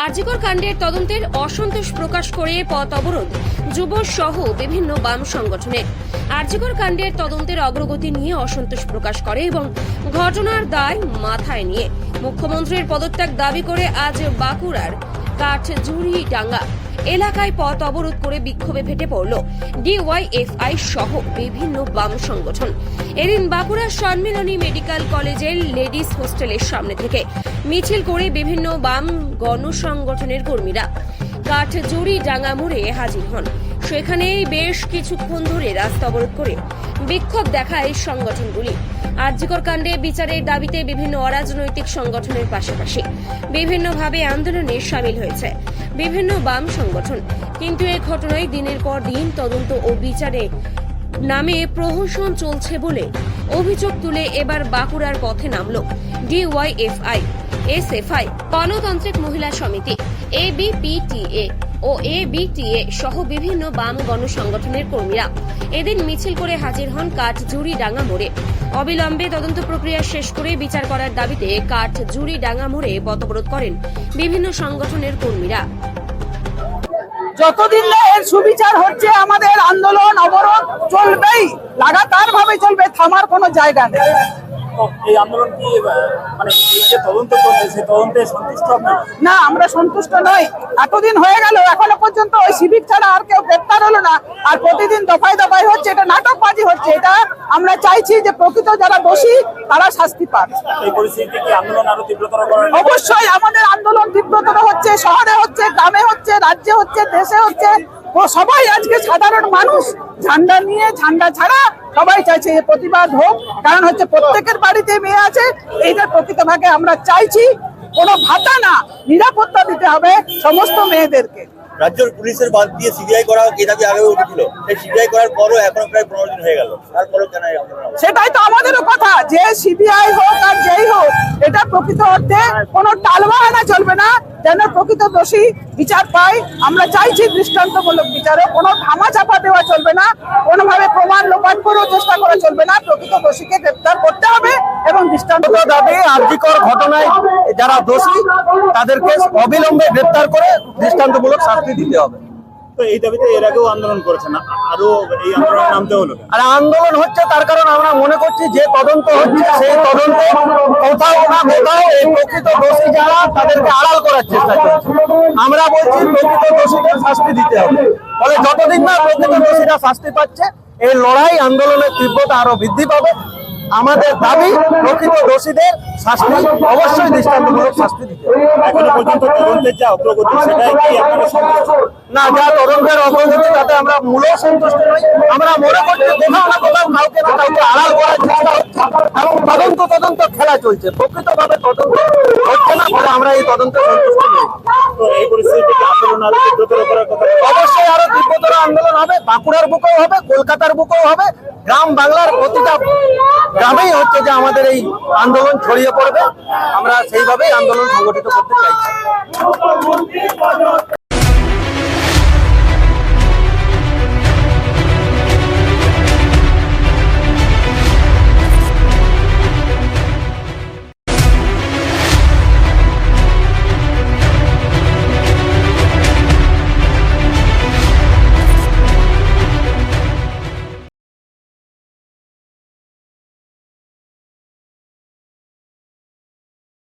আরজিকর কাণ্ডের তদন্তের অসন্তোষ প্রকাশ করে পথ অবরোধ, যুব সহ বিভিন্ন বাম সংগঠনের আরজিকর কাণ্ডের তদন্তের অগ্রগতি নিয়ে অসন্তোষ প্রকাশ করে এবং ঘটনার দায় মাথায় নিয়ে মুখ্যমন্ত্রীর পদত্যাগ দাবি করে আজ বাঁকুড়ার কাঠজুড়ি ডাঙ্গা। এলাকায় পথ অবরোধ করে বিক্ষোভে ফেটে পড়ল ডিওয়াইএফআই সহ বিভিন্ন বাম সংগঠন। এদিন বাঁকুড়া সম্মিলনী মেডিকেল কলেজের লেডিস হোস্টেলের সামনে থেকে মিছিল করে বিভিন্ন বাম গণসংগঠনের কর্মীরা কাঠজুড়ি ডাঙ্গা মোড়ে হাজির হন। সেখানে বেশ কিছুক্ষণ ধরে রাস্তা অবরোধ করে বিক্ষোভ দেখায় সংগঠনগুলি। আর্যিকর কাণ্ডে বিচারের দাবিতে বিভিন্ন অরাজনৈতিক সংগঠনের পাশাপাশি বিভিন্নভাবে আন্দোলনে সামিল হয়েছে বিভিন্ন বাম সংগঠন। কিন্তু এই ঘটনায় দিনের পর দিন তদন্ত ও বিচারে নামে প্রহসন চলছে বলে অভিযোগ তুলে এবার বাঁকুড়ার পথে নামল ডিওয়াইএফআই, এসএফআই, গণতান্ত্রিক মহিলা সমিতি, এবিপিটিএ। ও এবিটিএ সহ বিভিন্ন বাম গণসংগঠনের কর্মীরা। এদিন মিছিল করে হাজির হন কাঠজুড়ি ডাঙ্গা মোড়ে। অবিলম্বে তদন্ত প্রক্রিয়া শেষ করে বিচার করার দাবিতে কাঠজুড়ি ডাঙ্গা মোড়ে পথবরোধ করেন বিভিন্ন সংগঠনের কর্মীরা। যতদিন না এর সুবিচার হচ্ছে, আমাদের আন্দোলন, অবরোধ চলবেই লাগাতার ভাবে চলবে, থামার কোনো জায়গা নেই। এই আন্দোলন কি মানে যে তদন্ত চলছে সেই তদন্তে সন্তুষ্ট আপনারা? না আমরা সন্তুষ্ট নই। এতদিন হয়ে গেল এখনও পর্যন্ত ওই সিভিক ছাড়া আর কেউ গ্রেপ্তার হলো না। আর প্রতিদিন দফায় দফায় হচ্ছে এটা নাটকবাজি হচ্ছে। এটা আমরা চাইছি যে প্রকৃত যারা দোষী তারা শাস্তি পাক। এই পরিস্থিতিতে কি আন্দোলন আরও তীব্রতর করেন অবশ্যই আমাদের আন্দোলন তীব্রতর হচ্ছে শহরে হচ্ছে গ্রামে হচ্ছে রাজ্যে হচ্ছে দেশে হচ্ছে। ও সবাই আজকে সাধারণ মানুষ ঝান্ডা নিয়ে ঝান্ডা ছাড়া সবাই চাইছে এর প্রতিবাদ হোক। কারণ হচ্ছে প্রত্যেকের বাড়িতে মেয়ে আছে এইটার প্রকৃতভাবে আমরা চাইছি কোনো ভাতা না নিরাপত্তা দিতে হবে সমস্ত মেয়েদেরকে। রাজ্যের পুলিশের বাদ দিয়ে সিবিআই করা এই দাবি আগেও উঠেছিল। সেই সিবিআই করার পরও এখন প্রায় পনেরো দিন হয়ে গেল। তারপরেও কেন এই আন্দোলন আবার? সেটাই তো আমাদেরও কথা যে সিবিআই হোক আর যেই হোক এটা প্রকৃত অর্থে কোনো টালবাহানা চলবে না যেন প্রকৃত দোষী বিচার পায়। আমরা চাইছি দৃষ্টান্তমূলক বিচারে কোনো ধামা চাপা দেওয়া চলবে না কোনোভাবে চেষ্টা করা চলবে না। প্রকৃত দোষীকে গ্রেপ্তার করতে হবে এবং দৃষ্টান্ত দাবি আর্জিকর ঘটনায় যারা দোষী তাদেরকে অবিলম্বে গ্রেপ্তার করে দৃষ্টান্তমূলক শাস্তি দিতে হবে। তো এই দাবিতে এর আগেও আন্দোলন করেছেন। আরও এই আন্দোলনে নামতে হলো আর আন্দোলন হচ্ছে তার কারণ আমরা মনে করছি যে তদন্ত হচ্ছে সেই তদন্তে কোথাও না কোথাও এই প্রকৃত দোষী যারা তাদেরকে আড়াল করার চেষ্টা করছে। আমরা বলছি প্রকৃত দোষীদের শাস্তি দিতে হবে। ফলে যতদিন না প্রকৃত দোষীরা শাস্তি পাচ্ছে। এই লড়াই আন্দোলনের তীব্রতা আরও বৃদ্ধি পাবে। আমাদের দাবি প্রকৃত দোষীদের শাস্তি অবশ্যই দৃষ্টান্তমূলক শাস্তি দিতে এখনও পর্যন্ত তদন্তের যা অগ্রগতি সেটাই কি আপনারা সন্তুষ্ট না যা তদন্তের অগ্রগতি তাতে আমরা মূলেও সন্তুষ্ট নই। আমরা মনে করছি কোথাও না কোথাও কাউকে না কাউকে আড়াল করার চেষ্টা হচ্ছে এবং তদন্ত তদন্ত খেলা চলছে। প্রকৃতভাবে তদন্ত হচ্ছে না ফলে আমরা এই তদন্তে সন্তুষ্ট নই। অবশ্যই আরও তীব্রতর আন্দোলন হবে, বাঁকুড়ার বুকেও হবে, কলকাতার বুকেও হবে, গ্রাম বাংলার প্রতিটা গ্রামেই হচ্ছে যে আমাদের এই আন্দোলন ছড়িয়ে পড়বে। আমরা সেইভাবেই আন্দোলন সংগঠিত করতে চাইছি।